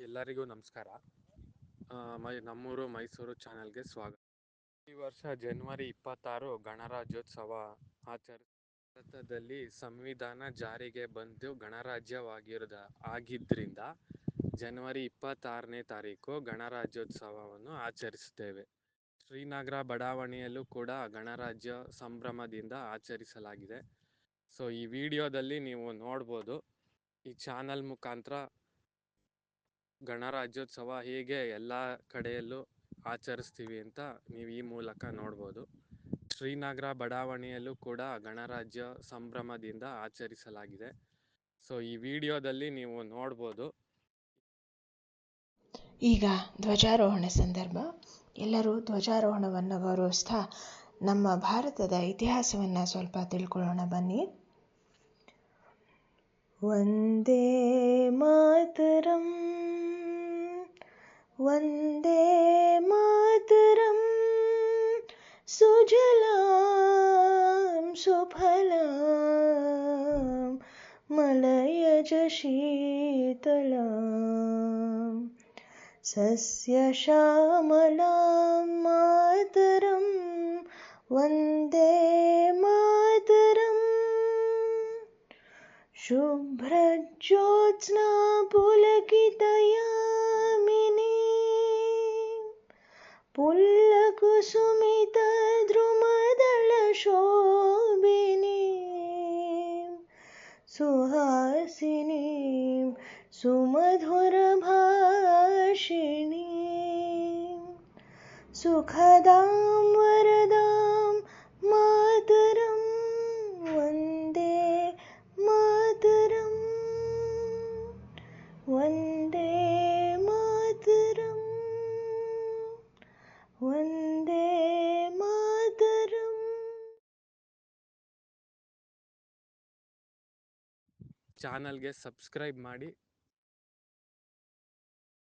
ಎಲ್ಲರಿಗೂ ನಮಸ್ಕಾರ. ಮೈ, ನಮ್ಮೂರು ಮೈಸೂರು ಚಾನೆಲ್ಗೆ ಸ್ವಾಗತ. ಈ ವರ್ಷ ಜನವರಿ ಇಪ್ಪತ್ತಾರು ಗಣರಾಜ್ಯೋತ್ಸವ ಆಚರಿಸ ಭಾರತದಲ್ಲಿ ಸಂವಿಧಾನ ಜಾರಿಗೆ ಬಂದು ಗಣರಾಜ್ಯವಾಗಿರದ ಆಗಿದ್ದರಿಂದ ಜನವರಿ ಇಪ್ಪತ್ತಾರನೇ ತಾರೀಕು ಗಣರಾಜ್ಯೋತ್ಸವವನ್ನು ಆಚರಿಸುತ್ತೇವೆ. ಶ್ರೀನಗರ ಬಡಾವಣೆಯಲ್ಲೂ ಕೂಡ ಗಣರಾಜ್ಯ ಸಂಭ್ರಮದಿಂದ ಆಚರಿಸಲಾಗಿದೆ. ಸೊ, ಈ ವಿಡಿಯೋದಲ್ಲಿ ನೀವು ನೋಡ್ಬೋದು ಈ ಚಾನಲ್ ಮುಖಾಂತರ ಗಣರಾಜ್ಯೋತ್ಸವ ಹೇಗೆ ಎಲ್ಲ ಕಡೆಯಲ್ಲೂ ಆಚರಿಸ್ತೀವಿ ಅಂತ ನೀವು ಈ ಮೂಲಕ ನೋಡ್ಬೋದು. ಶ್ರೀನಗರ ಬಡಾವಣೆಯಲ್ಲೂ ಕೂಡ ಗಣರಾಜ್ಯ ಸಂಭ್ರಮದಿಂದ ಆಚರಿಸಲಾಗಿದೆ. ಸೊ, ಈ ವಿಡಿಯೋದಲ್ಲಿ ನೀವು ನೋಡ್ಬೋದು. ಈಗ ಧ್ವಜಾರೋಹಣ ಸಂದರ್ಭ. ಎಲ್ಲರೂ ಧ್ವಜಾರೋಹಣವನ್ನು ಗೌರವಿಸ್ತಾ ನಮ್ಮ ಭಾರತದ ಇತಿಹಾಸವನ್ನು ಸ್ವಲ್ಪ ತಿಳ್ಕೊಳ್ಳೋಣ ಬನ್ನಿ. ವಂದೇ वंदे मातरं सुजलां सुफलां मलयज शीतलां। सस्यश्यामलां मातरं वंदे मातरम्। शुभ्रज्योत्स्ना पुल्लकुसुमितद्रुमदलशोभिनीं सुहासिनीं सुमधुरभाषिणीं सुखदां ಚಾನಲ್ಗೆ ಸಬ್ಸ್ಕ್ರೈಬ್ ಮಾಡಿ